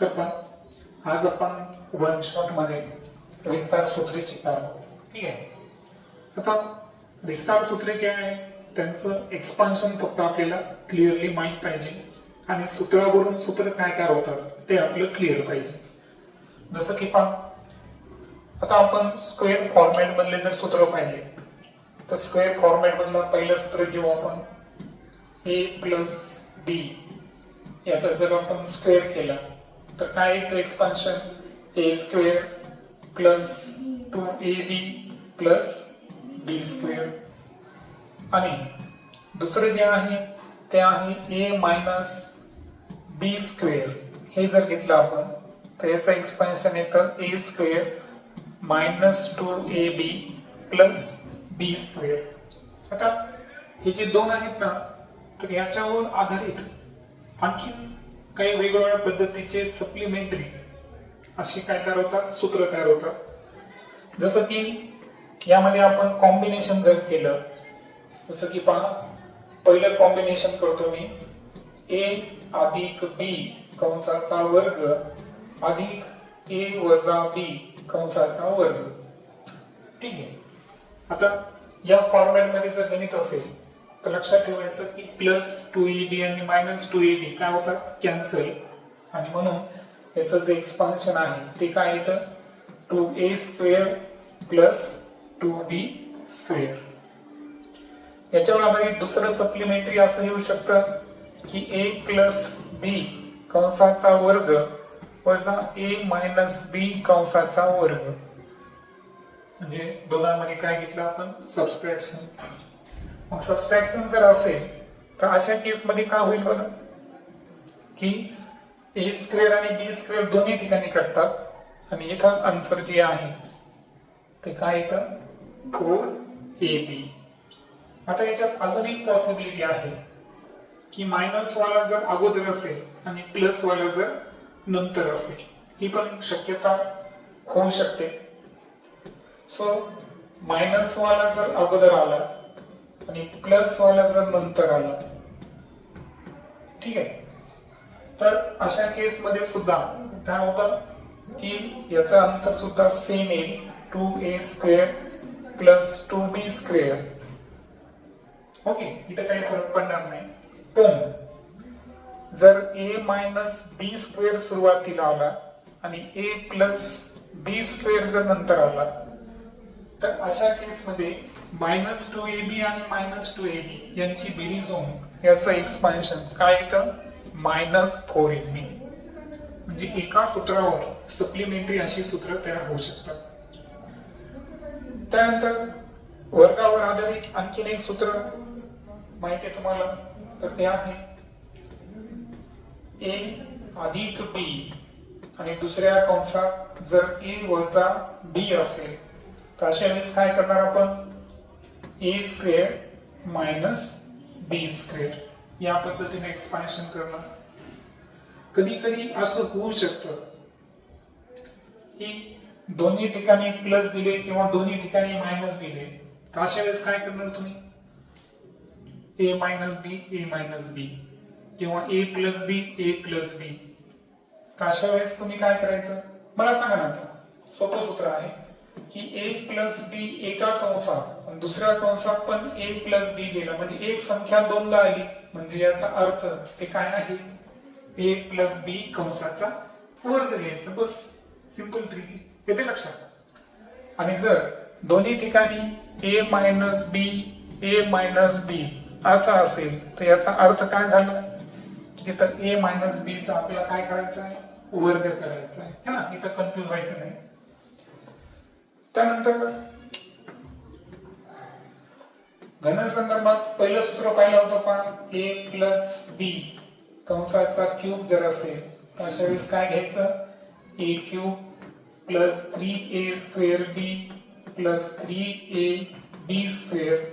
तर पण आज आपण वन शॉटमध्ये विस्तार सूत्रे शिकणार आहोत. ठीक आहे? आता विस्तार सूत्रे जे आहे त्यांचं एक्सपान्शन फक्त आपल्याला क्लिअरली माहीत पाहिजे. आणि सूत्रावरून सूत्र काय तयार होतात ते आपलं क्लिअर पाहिजे. जसं की पहा आता आपण स्क्वेअर फॉर्मॅट मधले जर सूत्र पाहिले तर स्क्वेअर फॉर्मॅट मधलं पहिलं सूत्र घेऊ आपण. ए प्लस बी याचा जर आपण स्क्वेअर केला तर काय येतं expansion a square plus two a b plus b square आणि दुसरं जे आहे ते आहे ए मायनस बी स्क्वेअर हे जर घेतलं आपण तर याचं एक्सपान्शन येतं a square minus two a b plus b square आता हे जे दोन आहेत ना तर याच्यावर आधारित आणखी काही वेगवेगळ्या पद्धतीचे सप्लिमेंटरी असे काय तयार होतात? सूत्र तयार होतात. जसं की यामध्ये आपण कॉम्बिनेशन जर केलं जसं की पहा पहिलं कॉम्बिनेशन करतो मी. ए अधिक बी कंसाचा वर्ग अधिक ए वजा बी कंसाचा वर्ग. ठीक आहे. आता या फॉर्मॅटमध्ये जर गणित असेल तर लक्षात ठेवायचं की प्लस टू ई बी आणि मायनस टू ई बी काय होतात? कॅन्सल आणि म्हणून याचं जे एक्सपान्शन आहे ते काय येतं two a square plus two b square याच्यावर आधारित दुसरं सप्लिमेंटरी असं येऊ शकतं की ए प्लस बी कंसाचा वर्ग वजा ए मायनस बी कंसाचा वर्ग. म्हणजे दोघांमध्ये काय घेतलं आपण? सबस्ट्रॅक्शन मग सबस्ट्रॅक्शन जर असेल तर अशा केसमध्ये काय होईल बरं? की ए स्क्वेअर आणि बी स्क्वेअर दोन्ही ठिकाणी कटतात आणि इथं आन्सर जे आहे ते काय येतं फोर ए बी आता याच्यात अजून एक पॉसिबिलिटी आहे की मायनस वाला जर अगोदर असेल आणि प्लस वाला जर नंतर असेल ही पण शक्यता होऊ शकते. सो मायनस वाला जर अगोदर आला आणि प्लस वाला जर नंतर आला ठीक आहे? तर अशा केस मध्ये सुद्धा काय होतं की याचा आन्सर सुद्धा सेम येईल two a square plus two b square okay इथं काही फरक पडणार नाही. पण जर ए मायनस बी स्क्वेअर सुरुवातीला आला आणि ए प्लस बी स्क्वेअर जर नंतर आला तर अशा केसमध्ये मायनस टू ए बी आणि मायनस टू ए बी यांची बेरीज होऊन याचं एक्सपान्शन काय येतं मायनस फोर ए बी. म्हणजे एका सूत्रावर सप्लिमेंटरी अशी सूत्र तयार होऊ शकतात. त्यानंतर वर्गावर आधारित आणखीन एक सूत्र माहिती आहे तुम्हाला? तर ते आहे ए अधिक बी आणि दुसऱ्या कंसात जर ए वजा बी असेल तर अशा वेळेस काय करणार आपण? A square minus b square या पद्धतीने एक्सपान्शन करणार कधी कधी असं होऊ शकतं की दोन्ही ठिकाणी प्लस दिले किंवा दोन्ही ठिकाणी मायनस दिले तर अशा वेळेस काय करणार तुम्ही? ए मायनस बी ए मायनस बी किंवा ए प्लस बी ए प्लस बी तर अशा वेळेस तुम्ही काय करायचं? मला सांगा ना आता. सोपं सूत्र आहे. की ए प्लस बी एका कंसात. दुसऱ्या कंसात पण ए प्लस बी गेला. म्हणजे एक संख्या दोनदा आली. म्हणजे याचा अर्थ ते काय आहे? ए प्लस बी कंसाचा वर्ग घ्यायचा. बस. सिंपल ट्रिक येते लक्षात? आणि जर दोन्ही ठिकाणी ए मायनस बी ए मायनस बी असा असेल तर याचा अर्थ काय झाला? की ए मायनस बी चा आपल्याला काय करायचं आहे? वर्ग करायचा आहे. ना? इथं कन्फ्युज व्हायचं नाही. त्यानंतर घन संदर्भात पहिलं सूत्र पाहिलं होतं पहा ए प्लस बी कंसाचा क्यूब जर असेल तर अशा वेळेस काय घ्यायचं? A cube plus three a square b plus three a b square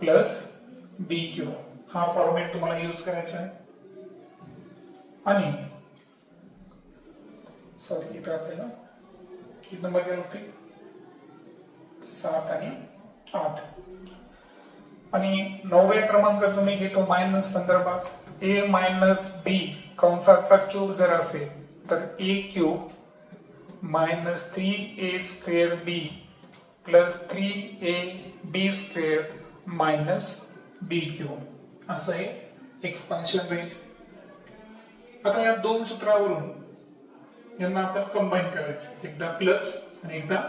plus b cube हा फॉर्मॅट तुम्हाला यूज करायचा आहे. आणि सॉरी इथं आपल्याला किती नंबर गेला होते. सात आणि आठ. आणि नवव्या क्रमांकाचं मी घेतो मायनस संदर्भात. ए मायनस बी कंसाचा क्यूब जर असेल तर a cube minus three a square b plus three a b square minus b cube असं हे एक्सपान्शन राहील आता या दोन सूत्रावरून यांना आपण कंबाईन करायचं. एकदा प्लस आणि एकदा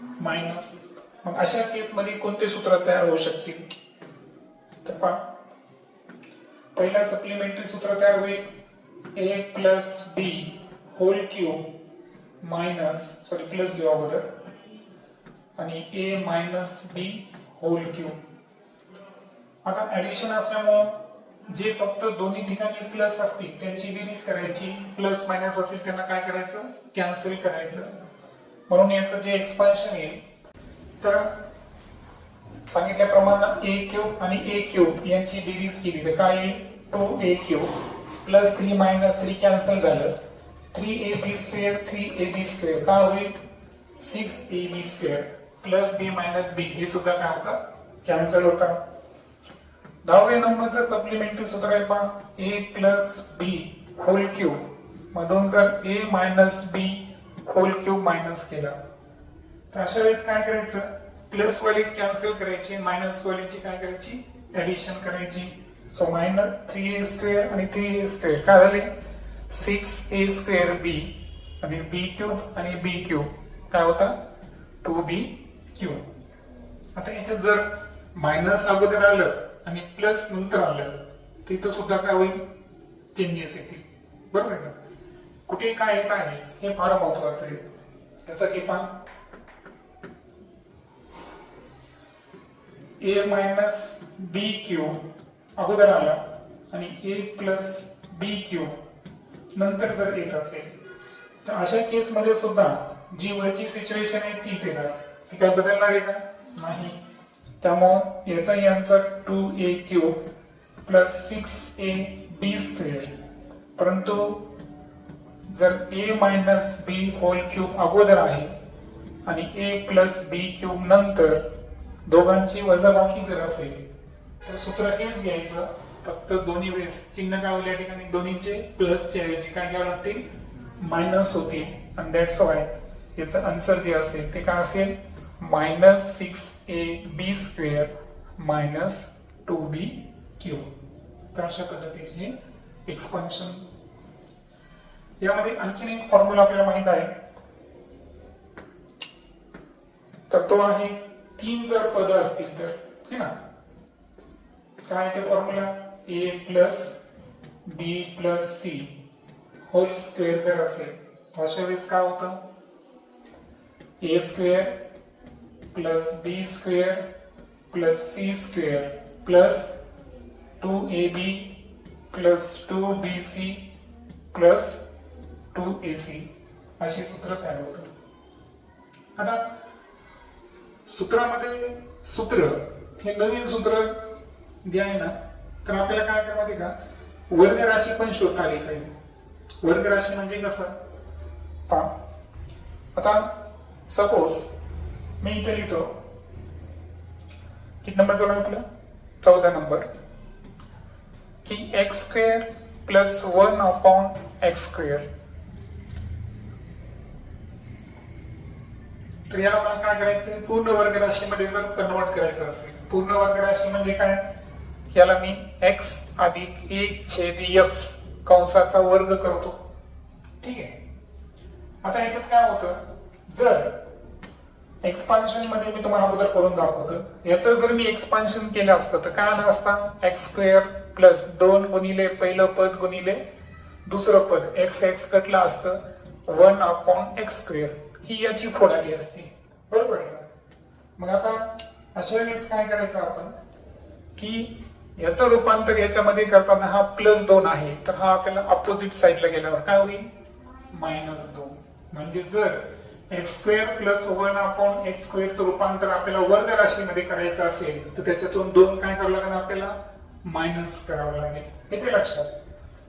मायनस मग अशा केसमध्ये कोणते सूत्र तयार होऊ शकतील तर पहा. पहिला सप्लिमेंटरी सूत्र तयार होईल. A plus b whole cube minus sorry plus घेऊ अगोदर. आणि a minus b whole cube आता ऍडिशन असल्यामुळं जे फक्त दोन्ही ठिकाणी प्लस असतील त्यांची बेरीज करायची. प्लस मायनस असेल त्यांना काय करायचं? कॅन्सल करायचं. म्हणून याचं जे एक्सपान्शन येईल तर सांगितल्याप्रमाणे ए क्यूब आणि ए क्यूब यांची बेरीज केली. तर काय येईल two a cube plus three minus three cancel झालं. Three a b square three a b square. काय होईल? Six a b square plus b minus b. हे सुद्धा काय होतं? कॅन्सल होतं. दहाव्या नंबरचं सप्लिमेंटरी सूत्र आहे पहा. A plus b whole cube मधून जर a minus b whole cube minus केला तर अशा वेळेस काय करायचं? प्लस वाली कॅन्सल करायची मायनस वालीची काय करायची? ऍडिशन करायची. So minus three a square आणि थ्री ए स्क्वेअर काय झाले? सिक्स ए स्क्वेअर बी आणि बी क्यूब आणि बी क्यूब काय होता? टू बी क्यू आता याच्यात जर मायनस अगोदर आलं आणि प्लस नंतर आलं तिथं सुद्धा काय होईल? चेंजेस येतील. बरोबर आहे का? कुठे काय येत आहे? हे फार महत्वाचं आहे. त्याचा की पहा ए मायनस बी क्यू अगोदर आला आणि ए प्लस बी क्यू नंतर जर येत असेल तर अशा केस मध्ये सुद्धा जी वरची सिच्युएशन आहे तीच येणार. ती काय बदलणार आहे का? नाही. त्यामुळं याचाही answer two a cube plus six a b square परंतु जर a minus b whole cube अगोदर आहे आणि ए प्लस बी क्यूब नंतर दोघांची वजाबाकी जर असेल तर सूत्र हेच घ्यायचं. फक्त दोन्ही वेळेस चिन्ह काय होईल या ठिकाणी? दोन्हीचे प्लसच्या ऐवजी काय घ्यावं लागतील? मायनस होतील. आणि दॅट्स वाय याचं आन्सर जे असेल ते काय असेल? Minus six a b square minus two b cube तर अशा पद्धतीचे एक्सपान्शन यामध्ये आणखीन एक फॉर्म्युला आपल्याला माहीत आहे. तर तो आहे तीन जर पद असतील तर है ना? काय ते formula a plus b plus c whole square जर असेल अशा वेळेस काय होतं? A square plus b square plus c square plus two a b plus two b c plus two a c अशी सूत्र तयार होतं. आता सूत्रामध्ये सूत्र हे नवीन सूत्र जे आहे ना तर आपल्याला काय करावं का? वर्ग राशी पण शोधता आली पाहिजे. वर्ग राशी म्हणजे कसं? पहा. आता सपोज मी इथे लिहितो. किती नंबर जवळ आपलं चौदा नंबर की x square plus one upon x square तर याला मला काय करायचं पूर्ण वर्ग राशीमध्ये जर कन्वर्ट करायचं असेल पूर्ण वर्ग राशी म्हणजे काय? याला मी एक्स अधिक एक छेद एक्स कंसाचा वर्ग करतो. ठीक आहे? आता याच्यात काय होतं? जर एक्सपान्शनमध्ये मी तुम्हाला अगोदर करून दाखवतो. याचं जर मी एक्सपान्शन केलं असतं तर काय आलं असतं? एक्स स्क्वेअर प्लस दोन गुणिले पहिलं पद गुणिले दुसरं पद. एक्स एक्स कटलं असतं. वन अपॉन एक्स स्क्वेअर ही याची फोड आली बरोबर आहे मग आता अशा वेळेस काय करायचं आपण? की याचं रूपांतर याच्यामध्ये करताना हा प्लस दोन आहे तर हा आपल्याला अपोजिट साईडला गेल्यावर काय होईल? मायनस दोन. म्हणजे जर x square plus one upon x स्क्वेअरचं रूपांतर आपल्याला वर्ग राशीमध्ये करायचं असेल तर त्याच्यातून दोन काय करावं लागेल आपल्याला? मायनस करावं लागेल. येते लक्षात.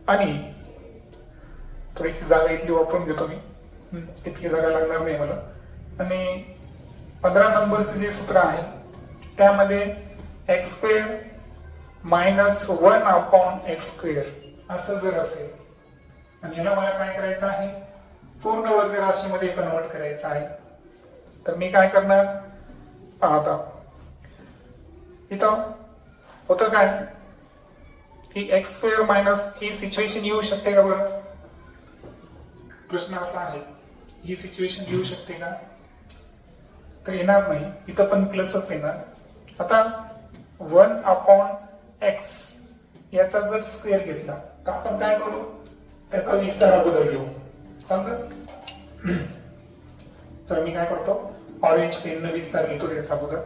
आणि थोडीशी जागा इथली वापरून घेतो मी. तितकी जागा लागणार नाही मला. आणि पंधरा नंबरचं जे सूत्र आहे त्यामध्ये x square minus one upon x square असं जर असेल आणि याला मला काय करायचं आहे? पूर्ण वर्ग राशीमध्ये कन्वर्ट करायचं आहे. तर मी काय करणार? पाहता. इथं होतं काय? की एक्स स्क्वेअर मायनस ही सिच्युएशन येऊ शकते का बरं? प्रश्न असा आहे. ही सिच्युएशन येऊ शकते का? तर येणार नाही. इथं पण प्लसच येणार. आता वन अपॉन एक्स याचा जर स्क्वेअर घेतला तर आपण काय करू? त्याचा विस्तार अगोदर घेऊ. चांगलं तर मी काय करतो? ऑरेंज पेन विस्तार घेतो त्याचा अगोदर.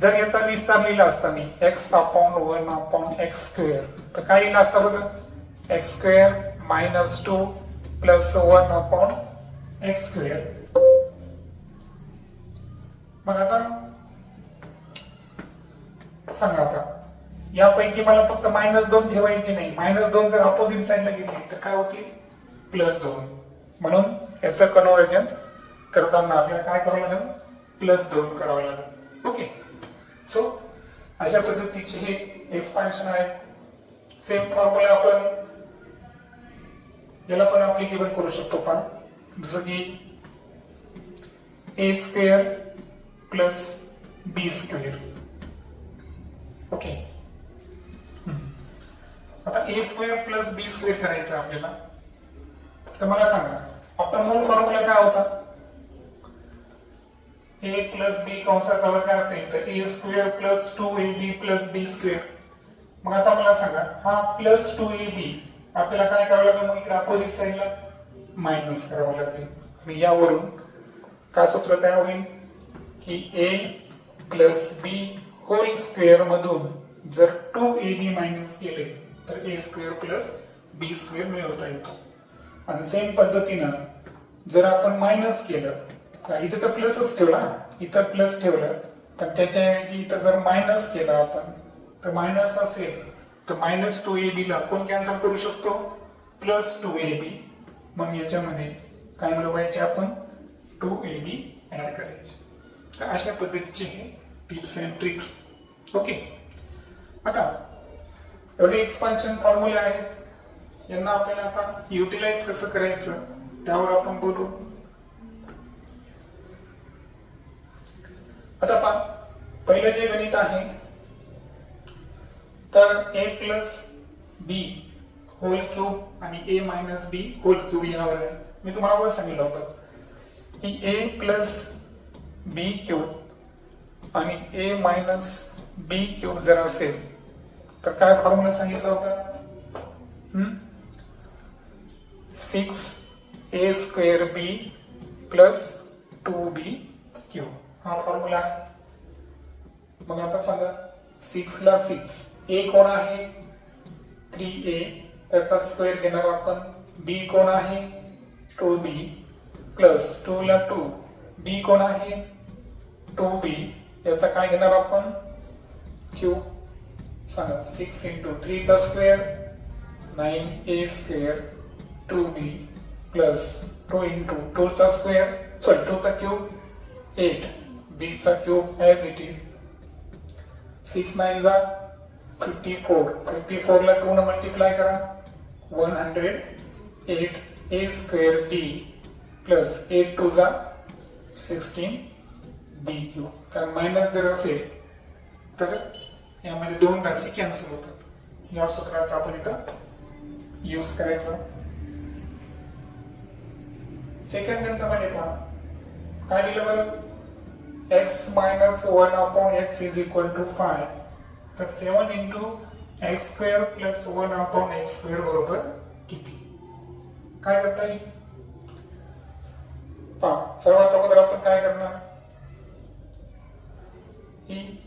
जर याचा विस्तार लिहिला असता मी x upon one upon x square तर काय लिहिला असता बघा? X square minus two plus one upon x square मग आता सांगा आता यापैकी मला फक्त मायनस दोन ठेवायचे नाही. मायनस दोन जर अपोजिट साईडला घेतली तर काय होतील प्लस दोन. म्हणून याचं कन्व्हर्जन करताना आपल्याला काय करावं लागेल? प्लस दोन करावं लागेल. ओके सो अशा पद्धतीचे हे एक्सपान्शन आहे. सेम फॉर्म्युला आपण याला पण अप्लिकेबल करू शकतो पण. जसं की a square plus b square okay आता a square plus b square करायचं आपल्याला. तर मला सांगा आपला मूळ फॉर्म्युला काय होता? ए प्लस बी कंसाचा वर्ग असेल तर a square plus two a b plus b square मग आता मला सांगा हा प्लस टू ए बी आपल्याला काय करावं लागेल मग इकडे अपोजिट साईडला मायनस करावं लागेल. आणि यावरून काय सूत्र तयार होईल? की a plus b whole square मधून जर टू ए बी मायनस केले तर a square plus b square मिळवता येतो. आणि सेम पद्धतीनं जर आपण मायनस केलं इथं तर प्लसच ठेवला इथं प्लस ठेवलं पण त्याच्याऐवजी इथं जर मायनस केलं आपण तर मायनस असेल तर मायनस टू ए बी ला कोण कॅन्सल करू शकतो? प्लस टू ए बी मग याच्यामध्ये काय मिळवायचे आपण? टू ए बी ऍड करायचे. तर अशा पद्धतीचे हे टिप्स अँड ट्रिक्स ओके आता एवढे एक्सपान्शन फॉर्म्युले आहेत. यांना आपल्याला आता युटिलाइज कसं करायचं त्यावर आपण बोलू. आता पहा पहिलं जे गणित आहे तर a plus b whole cube आणि a minus b whole cube यावर आहे. मी तुम्हाला वर सांगितलं होतं की ए प्लस बी क्यूब आणि ए मायनस बी क्यूब जर असेल तर काय फॉर्म्युला सांगितलं होतं? Six a square b plus two b cube हा फॉर्म्युला आहे मग आता सांगा सिक्स ला सिक्स ए कोण आहे? थ्री ए त्याचा स्क्वेअर घेणार आपण बी कोण आहे? टू बी प्लस टू ला टू बी कोण आहे? टू बी याचा काय घेणार आपण? क्यू सांगा. Six into थ्रीचा square nine a square two b plus two into टूचा square sorry टूचा क्यूब एट बीचा cube as it is six nine जा फिफ्टी फोर फिफ्टी फोरला टू न मल्टिप्लाय करा. One hundred eight a square b plus eight two जा sixteen b cube कारण minus जर असेल तर यामध्ये दोन राशी कॅन्सल होतात. या सूत्राचा आपण इथं यूज करायचा. सेकंड गणितामध्ये पहा काय? दिलं बरं? X minus one upon x is equal to five तर seven into x square plus one upon x square बरोबर किती? काय करता येईल? पहा सर्वात अगोदर आपण काय करणार? ही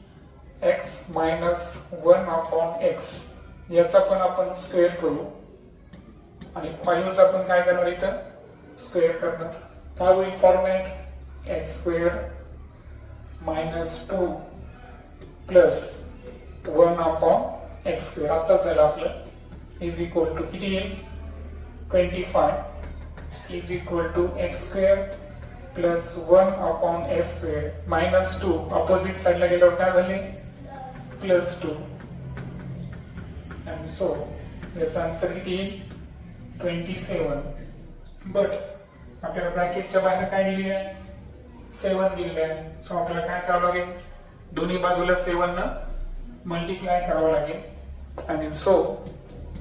x minus one upon x याचा पण आपण स्क्वेअर करू. आणि फाईव्हचा आपण काय करणार इथं? स्क्वेअर करणार. काय होईल format x square minus two plus one upon x square आताच झालं आपलं इज इक्वल टू किती येईल? Twenty five is equal to x square plus one upon x square minus two opposite साईडला गेल्यावर काय झाले? प्लस टू अँड सो याचा आन्सर किती येईल? ट्वेंटी सेवन बट आपल्याला ब्रॅकेटच्या बाहेर काय दिलेले आहे? सेवन दिलेलं आहे. सो आपल्याला काय करावं लागेल? दोन्ही बाजूला सेवन न मल्टिप्लाय करावं लागेल. and so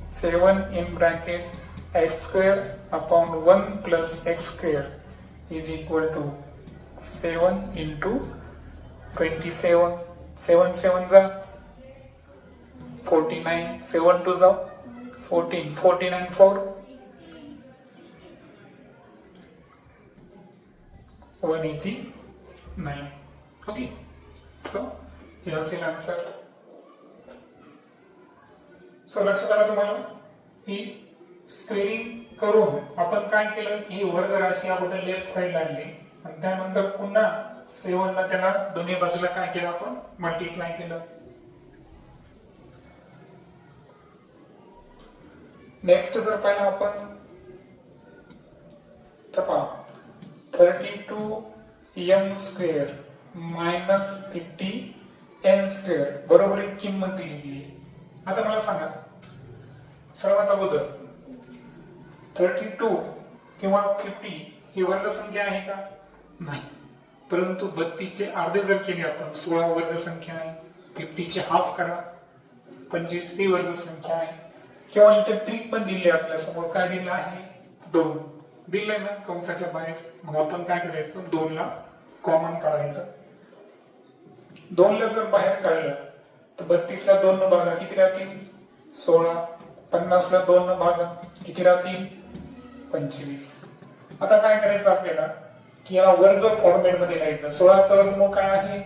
7 in bracket x square upon 1 plus x square is equal to 7 into 27 7 7 za. 49 7 2 za. 14 49 4 189 okay. So here's the answer. So लक्ष करा लक्षात तुम्हाला. ही स्क्रीनिंग करून आपण काय केलं की ही वर्ग राशी अगोदर लेफ्ट साईडला आणली. आणि त्यानंतर पुन्हा सेवनला त्याला दोन्ही बाजूला काय केलं आपण? मल्टिप्लाय केलं. नेक्स्ट जर पाहिलं आपण तपा thirty two m square minus fifty n square बरोबर एक किंमत दिली गेली आता मला सांगा. सर्वात अगोदर थर्टी टू किंवा फिफ्टी ही वर्गसंख्या आहे का? नाही. परंतु बत्तीसचे अर्धे जर केले आपण सोळा वर्गसंख्या आहे फिफ्टीचे हाफ करा. पंचवीस ही वर्गसंख्या आहे. किंवा इथे ट्रिक पण दिली आपल्यासमोर काय दिलं आहे? दोन. दिलंय ना कंसाच्या बाहेर. मग आपण काय करायचं? दोन ला कॉमन काढायचं. दोन ला जर बाहेर काढलं तर बत्तीस ला दोन न भागा किती राहतील? सोळा पन्नास ला दोन न भागा किती राहतील? पंचवीस. आता काय करायचं आपल्याला? की या वर्ग फॉर्मेटमध्ये लिहायचं. सोळाचा वर्गमूळ काय आहे?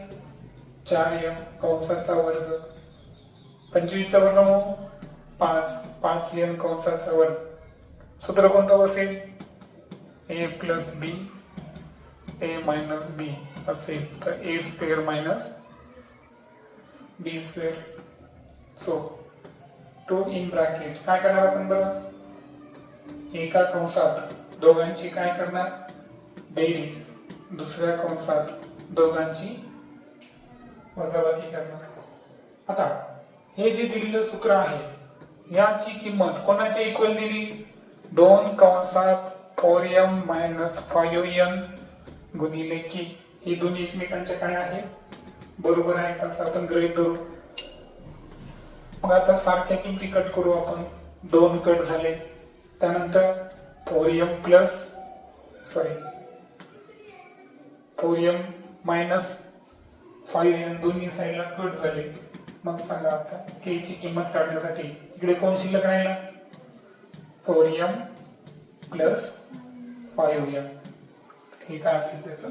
चार एम कंसाचा वर्ग. पंचवीसचा वर्गमूळ पाच पाच एम कंसाचा वर्ग. सूत्र कोणतं बसेल? ए प्लस बी ए मायनस बी असेल. तर a square minus b square so two in bracket काय करणार आपण बरं? एका कंसात दोघांची काय करणार? बेरीज. दुसऱ्या कंसात दोघांची वजाबाकी करणार. आता हे जे दिलेलं सूत्र आहे याची किंमत कोणाच्या इक्वल दिली? दोन कंसात four m minus five m गुणिले की ही दोन्ही एकमेकांच्या काय आहे? बरोबर आहे असं आपण ग्रहित धरू. मग आता सारख्या किमती कट करू आपण. दोन कट झाले. त्यानंतर four m plus sorry four m minus five m दोन्ही साईडला कट झाले. मग सांगा आता के ची किंमत काढण्यासाठी इकडे कोण शिल्लक राहिला? Four m plus five m हे काय असेल त्याचं?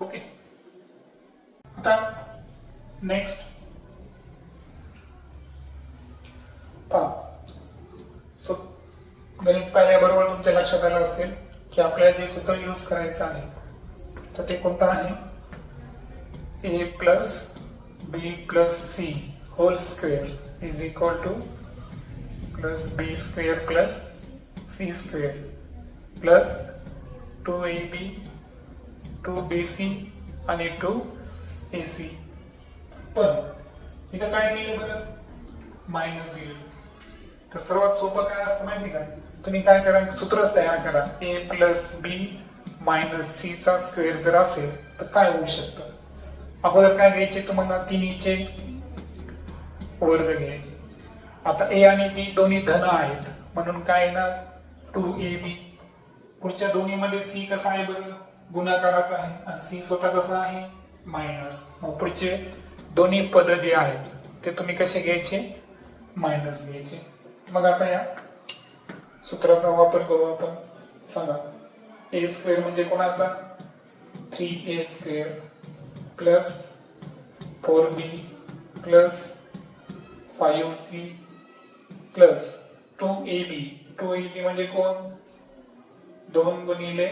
ओके. आता नेक्स्ट पहा. सो गणित पाहिल्याबरोबर तुमच्या लक्षात आलं असेल की आपल्याला जे सूत्र यूज करायचं आहे तर ते कोणतं आहे? A plus b plus c whole square is equal to plus b square plus c square plus two a b two b c आणि टू ए सी पण इथं काय दिलं बरं? मायनस दिलं. तर सर्वात सोपं काय असतं माहिती का? तुम्ही काय करा सूत्रच तयार करा. A plus b minus c चा स्क्वेअर जर असेल तर काय होऊ शकतं? अगोदर काय घ्यायचे तुम्हाला? तिन्हीचे वर्ग घ्यायचे. आता ए आणि बी दोन्ही धन आहेत. म्हणून काय येणार? टू ए बी पुढच्या दोन्ही मध्ये सी कसा आहे बरं? गुणाकारात आहे. आणि सी स्वतः कसा आहे? मायनस मग पुढचे दोन्ही पद जे आहेत ते तुम्ही कसे घ्यायचे? मायनस घ्यायचे. मग आता या सूत्राचा वापर करू आपण. सांगा. ए स्क्वेअर म्हणजे कोणाचा? Three A square plus four B plus five C plus two A B two A B म्हणजे कोण? दोन गुणिले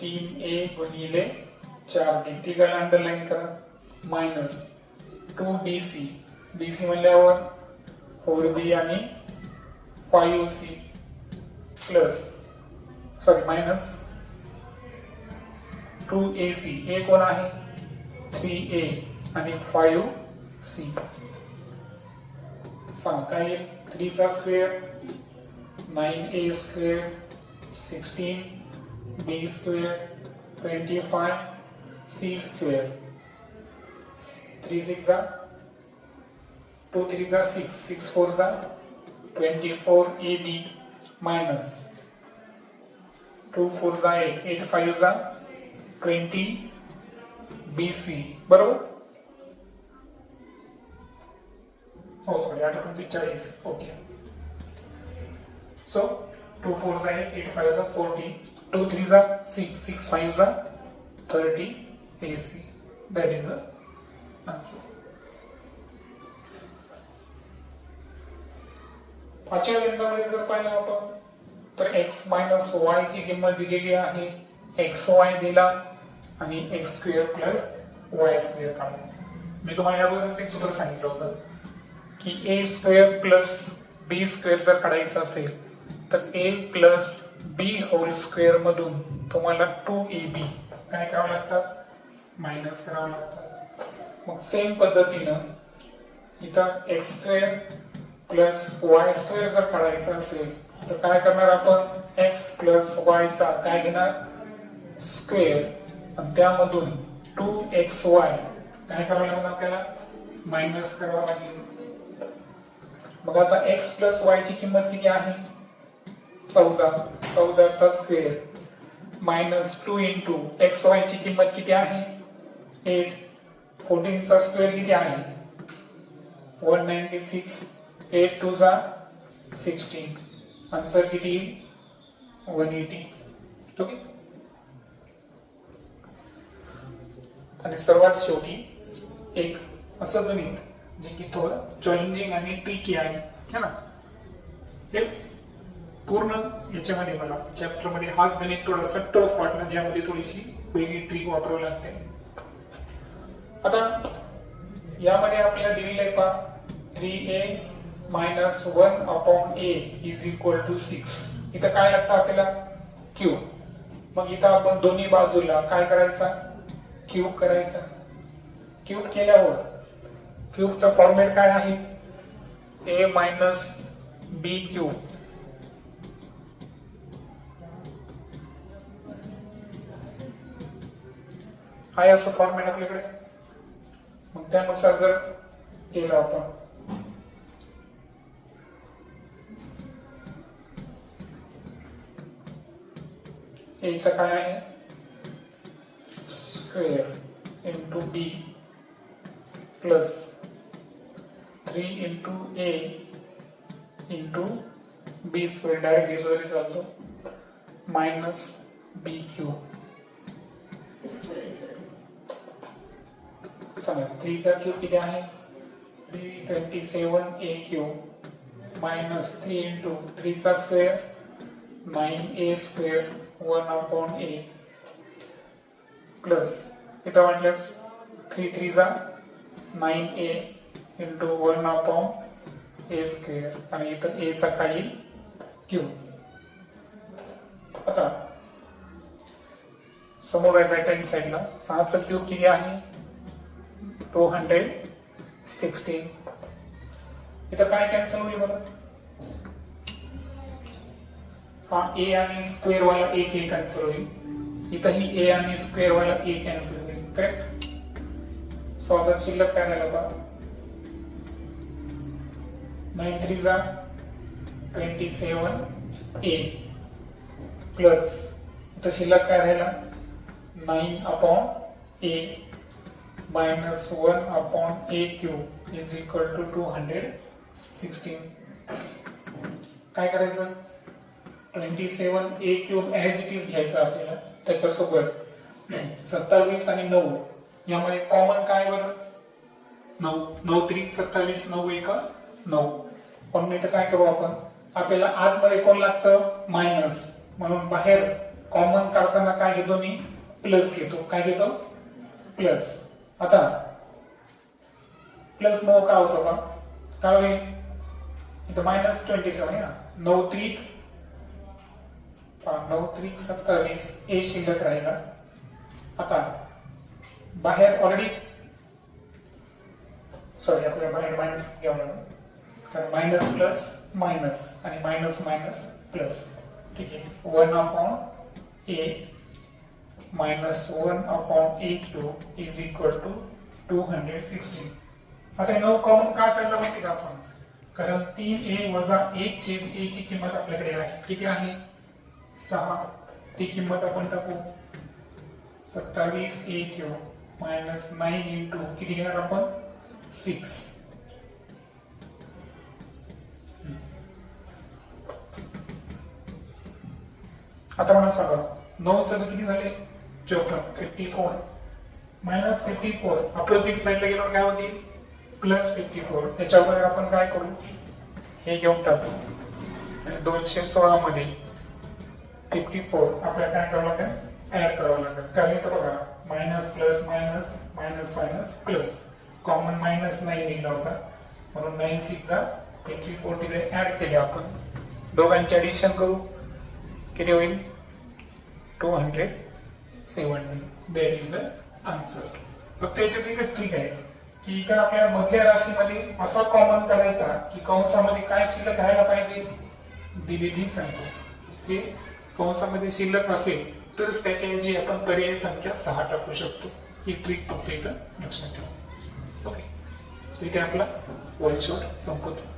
तीन ए गुणिले चार बी तिघाला अंडरलाईन करा. Minus two b c d c म्हणल्यावर फोर बी आणि five c plus sorry minus two a c a कोण आहे? थ्री ए आणि फाईव्ह सी सांगता येईल थ्रीचा square nine a square sixteen b square twenty five C square three six जा two three जा six six four जा twenty four A B minus two four जा eight eight five जा twenty B C बरोबर हो sorry आठ एकोणतीस चाळीस ओके सो टू फोर जा एट एट फाईव्ह जा फोर्टी टू थ्री जा सिक्स सिक्स फाईव्ह जा thirty a That is the answer. पाचव्या बिंदूमध्ये जर पाहिलं आपण तर एक्स मायनस वाय ची किंमत दिलेली आहे. एक्स वाय दिला आणि x square plus y square काढायचा. मी तुम्हाला याबरोबरच एक सूत्र सांगितलं होतं की a square plus b square जर काढायचं असेल तर a plus b whole square मधून तुम्हाला टू ए बी काय करावं लागतात मायनस करावं लागतं. मग सेम पद्धतीनं इथं x square plus y square जर काढायचं असेल तर काय करणार आपण? एक्स प्लस वायचा काय घेणार? स्क्वेअर आणि त्यामधून टू एक्स वाय काय करावं लागेल आपल्याला? मायनस करावं लागेल. मग आता एक्स प्लस वाय ची किंमत किती आहे? चौदा. चौदाचा square minus two into x y ची किंमत किती आहे? एट फोर्टीनचा स्क्वेअर किती आहे? One ninety six eight two चा सिक्स्टीन. आन्सर किती? One eighty. ओके? आणि सर्वात शेवटी एक असं गणित जे की थोडं चॅलेंजिंग आणि ट्रिकी आहे. है ना? हे पूर्ण याच्यामध्ये मला चॅप्टरमध्ये हाच गणित थोडासा टफ वाटला ज्यामध्ये थोडीशी वेगळी ट्रिक वापरावी लागते. आता यामध्ये आपल्याला दिलेलं आहे का three a minus one upon a is equal to six इथं काय लागतं आपल्याला? क्यू मग इथं आपण दोन्ही बाजूला काय करायचा? क्यूब करायचा. क्यूब केल्यावर क्यूबचा फॉर्मॅट काय आहे? ए मायनस बी क्यूब आहे असं फॉर्मॅट आपल्याकडे. मग त्यानुसार जर केलं आपण. एचा काय आहे? Square into b plus three into a into b square direct घेतलं तरी चालतो. मायनस बी क्यू सांगा थ्रीचा क्यू किती आहे? Three twenty seven a cube minus three into थ्रीचा square nine a square one upon a. Plus इथं म्हटल्यास three थ्रीचा nine a into one upon a square. आणि इथं एचा काही क्यू. आता समोर आहे राईट हँड साईडला सहाचा क्यूब किती आहे? टू हंड्रेड सिक्स्टीन इथं काय कॅन्सल होईल बरं? हा ए आणि स्क्वेअर वाला एक के कॅन्सल होईल. इथंही ए आणि स्क्वेअर वाला ए कॅन्सल होईल करेक्ट सो आता शिल्लक काय राहिला होता नाईन थ्री जा ट्वेंटी सेवन ए प्लस इथं शिल्लक काय राहिला? Nine upon a minus one upon a cube is equal to two hundred sixteen काय करायचं? Twenty seven cube as it is घ्यायचं आपल्याला त्याच्यासोबत. सत्तावीस आणि नऊ यामध्ये कॉमन काय बरं? नऊ. नऊ त्रिक सत्तावीस नऊ एक नऊ. पण इथं काय करू आपण? आपल्याला आतमध्ये कोण लागतं? मायनस म्हणून बाहेर कॉमन काढताना काय घेतो मी? प्लस घेतो. काय घेतो? प्लस आता प्लस नऊ का होतो का? काय होईल? इथं मायनस ट्वेंटी सेवन या नऊ त्रिक नऊ त्रिक सत्तावीस ए शिल्लक राहिला. आता बाहेर ऑलरेडी सॉरी आपल्याला बाहेर मायनस घ्यावं लागेल. तर मायनस प्लस मायनस आणि मायनस मायनस प्लस ठीक आहे. One upon a minus one upon a cube is equal to two hundred sixteen आता हे नऊ कॉमन का चाललं माहिती का आपण? कारण तीन ए वजा एक छेद ए ची किंमत आपल्याकडे आहे. किती आहे? सहा. ती किंमत आपण टाकू. सत्तावीस a cube minus nine into किती घेणार आपण? सिक्स आता मला सांगा नऊ सगळं किती झाले? चौपन्न fifty four minus fifty four opposite साईडला गेल्यावर काय होतील? प्लस फिफ्टी फोर त्याच्यावर आपण काय करू? हे घेऊन टाकू. आणि दोनशे सोळा मध्ये फिफ्टी फोर आपल्याला काय करावं लागेल? ऍड करावं लागेल. काही तर बघा? Minus plus minus minus minus plus common minus nine निघला होता. म्हणून नाईन सिक्सचा फिफ्टी फोर तिकडे ऍड केले आपण. दोघांचे ऍडिशन करू. किती होईल? Two hundred seven that is the answer फक्त याच्यात एकच ठीक आहे. की इथं आपल्या मधल्या राशीमध्ये असा कॉमन करायचा की कंसामध्ये काय शिल्लक राहायला पाहिजे? दिलेली संख्या. हे कंसामध्ये शिल्लक असेल तरच त्याच्याऐवजी आपण पर्यायी संख्या सहा टाकू शकतो. ही ट्रिक फक्त इथं लक्षात ठेवा. ओके? इथे आपला? वन शॉट संपतो.